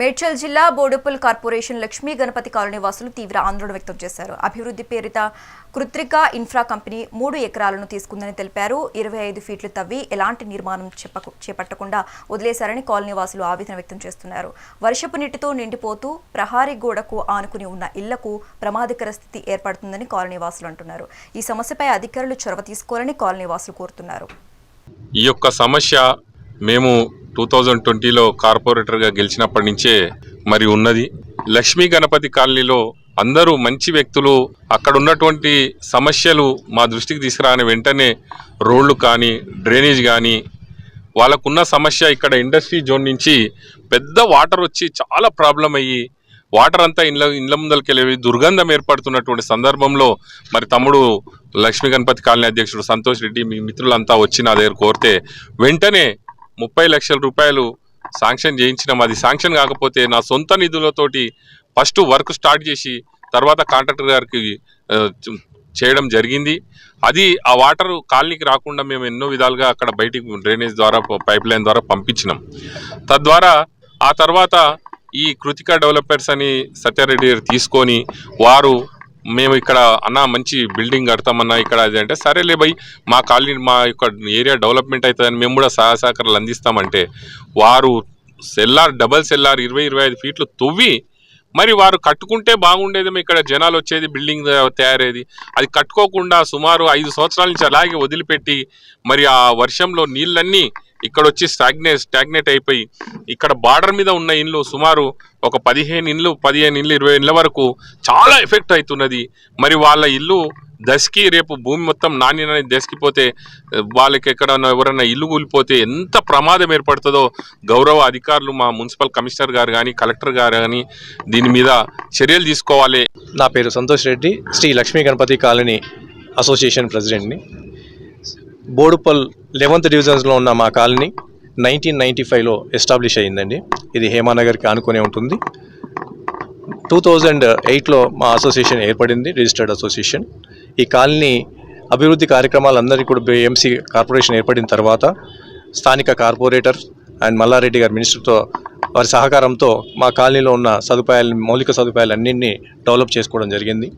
మేడ్చల్ జిల్లా Boduppal corporation Lakshmi Ganapathi colony వాసులు తీవ్ర ఆందోళన వ్యక్తం చేశారు. అభివృద్ధి పేరిత కృత్రిక ఇన్ఫ్రా కంపెనీ మూడు ఎకరాలను తీసుకుందని తెలిపారు. ఇరవై ఐదు ఫీట్లు తవ్వి ఎలాంటి నిర్మాణం చేపట్టకుండా వదిలేశారని కాలనీ వాసులు ఆవేదన వ్యక్తం చేస్తున్నారు. వర్షపు నీటితో నిండిపోతూ ప్రహారీ గోడకు ఆనుకుని ఉన్న ఇళ్ళకు ప్రమాదకర స్థితి ఏర్పడుతుందని కాలనీ వాసులు అంటున్నారు. ఈ సమస్యపై అధికారులు చొరవ తీసుకోవాలని కాలనీ వాసులు కోరుతున్నారు. ఈ యొక్క సమస్య మేము టూ థౌజండ్ ట్వంటీలో కార్పొరేటర్గా గెలిచినప్పటి నుంచే మరి ఉన్నది. లక్ష్మీ గణపతి కాలనీలో అందరూ మంచి వ్యక్తులు అక్కడ ఉన్నటువంటి సమస్యలు మా దృష్టికి తీసుకురాని వెంటనే రోడ్లు కానీ డ్రైనేజ్ కానీ వాళ్ళకున్న సమస్య ఇక్కడ ఇండస్ట్రీ జోన్ నుంచి పెద్ద వాటర్ వచ్చి చాలా ప్రాబ్లం అయ్యి వాటర్ అంతా ఇండ్ల ఇండ్ల ముందరికి వెళ్ళి దుర్గంధం ఏర్పడుతున్నటువంటి సందర్భంలో మరి తమ్ముడు లక్ష్మీ గణపతి కాలనీ అధ్యక్షుడు సంతోష్ రెడ్డి మీ మిత్రులంతా వచ్చి నా దగ్గర కోరితే వెంటనే ముప్పై లక్షల రూపాయలు శాంక్షన్ చేయించినాం. అది శాంక్షన్ కాకపోతే నా సొంత నిధులతోటి ఫస్ట్ వర్క్ స్టార్ట్ చేసి తర్వాత కాంట్రాక్టర్ గారికి చేయడం జరిగింది. అది ఆ వాటర్ కాలనీకి రాకుండా మేము ఎన్నో విధాలుగా అక్కడ బయటికి డ్రైనేజ్ ద్వారా పైప్ లైన్ ద్వారా పంపించినాం. తద్వారా ఆ తర్వాత ఈ కృతిక డెవలపర్స్ అని సత్యారెడ్డి గారు తీసుకొని వారు మేము ఇక్కడ అన్న మంచి బిల్డింగ్ కడతామన్నా ఇక్కడ అది అంటే సరేలే భయ్ మా కాలనీ మా యొక్క ఏరియా డెవలప్మెంట్ అవుతుందని మేము కూడా సహాయ సహకారాలు అందిస్తామంటే వారు సెల్లార్ డబల్ సెల్లార్ ఇరవై ఇరవై ఐదు ఫీట్లు తవ్వి మరి వారు కట్టుకుంటే బాగుండేదేమో ఇక్కడ జనాలు వచ్చేది బిల్డింగ్ తయారయ్యేది అది కట్టుకోకుండా సుమారు ఐదు సంవత్సరాల నుంచి అలాగే వదిలిపెట్టి మరి ఆ వర్షంలో నీళ్ళన్నీ ఇక్కడ వచ్చి స్టాగ్నే స్టాగ్నేట్ అయిపోయి ఇక్కడ బార్డర్ మీద ఉన్న ఇండ్లు సుమారు ఒక పదిహేను ఇండ్లు పదిహేను ఇండ్లు ఇరవై ఇండ్ల వరకు చాలా ఎఫెక్ట్ అవుతున్నది మరి వాళ్ళ ఇల్లు దశకి రేపు భూమి మొత్తం నాణ్యత దశకిపోతే వాళ్ళకి ఎక్కడన్నా ఎవరైనా ఇల్లు కూలిపోతే ఎంత ప్రమాదం ఏర్పడుతుందో గౌరవ అధికారులు మా మున్సిపల్ కమిషనర్ గారు కానీ కలెక్టర్ గారు కానీ దీని మీద చర్యలు తీసుకోవాలి. నా పేరు సంతోష్ రెడ్డి శ్రీ లక్ష్మీ గణపతి కాలనీ అసోసియేషన్ ప్రెసిడెంట్ని. బోడుపల్ లెవెంత్ డివిజన్స్లో ఉన్న మా కాలనీ నైన్టీన్ నైంటీ ఫైవ్లో ఎస్టాబ్లిష్ అయ్యిందండి. ఇది హేమానగర్కి ఆనుకునే ఉంటుంది. టూ థౌజండ్ ఎయిట్లో మా అసోసియేషన్ ఏర్పడింది రిజిస్టర్డ్ అసోసియేషన్. ఈ కాలనీ అభివృద్ధి కార్యక్రమాలందరికీ కూడా బిఎంసీ కార్పొరేషన్ ఏర్పడిన తర్వాత స్థానిక కార్పొరేటర్ అండ్ మల్లారెడ్డి గారి మినిస్టర్తో వారి సహకారంతో మా కాలనీలో ఉన్న సదుపాయాలు మౌలిక సదుపాయాలు అన్నింటినీ డెవలప్ చేసుకోవడం జరిగింది.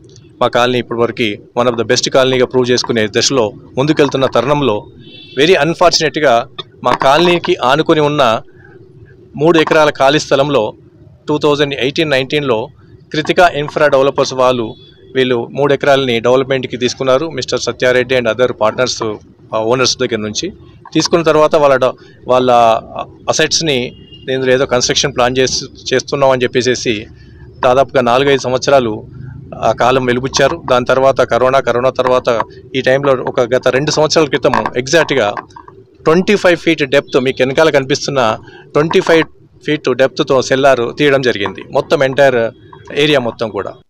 మా కాలనీ ఇప్పటివరకు వన్ ఆఫ్ ద బెస్ట్ కాలనీగా ప్రూవ్ చేసుకునే దశలో ముందుకెళ్తున్న తరుణంలో వెరీ అన్ఫార్చునేట్గా మా కాలనీకి ఆనుకొని ఉన్న మూడు ఎకరాల ఖాళీ స్థలంలో టూ థౌజండ్ ఎయిటీన్ నైన్టీన్లో కృతిక ఇన్ఫ్రా డెవలపర్స్ వాళ్ళు వీళ్ళు మూడు ఎకరాలని డెవలప్మెంట్కి తీసుకున్నారు. Mister Satyareddy and other partners owners దగ్గర నుంచి. తీసుకున్న తర్వాత వాళ్ళ వాళ్ళ అసెట్స్ని నేను ఏదో కన్స్ట్రక్షన్ ప్లాన్ చేసి చేస్తున్నాం అని చెప్పేసి దాదాపుగా నాలుగైదు సంవత్సరాలు ఆ కాలం వెలుగుచ్చారు దాని తర్వాత కరోనా కరోనా తర్వాత ఈ టైంలో ఒక గత రెండు సంవత్సరాల క్రితం ఎగ్జాక్ట్గా ట్వంటీ ఫైవ్ ఫీట్ డెప్త్ మీకు వెనకాల కనిపిస్తున్న ట్వంటీ ఫైవ్ ఫీట్ డెప్త్తో సెల్లారు తీయడం జరిగింది. మొత్తం ఎంటైర్ ఏరియా మొత్తం కూడా.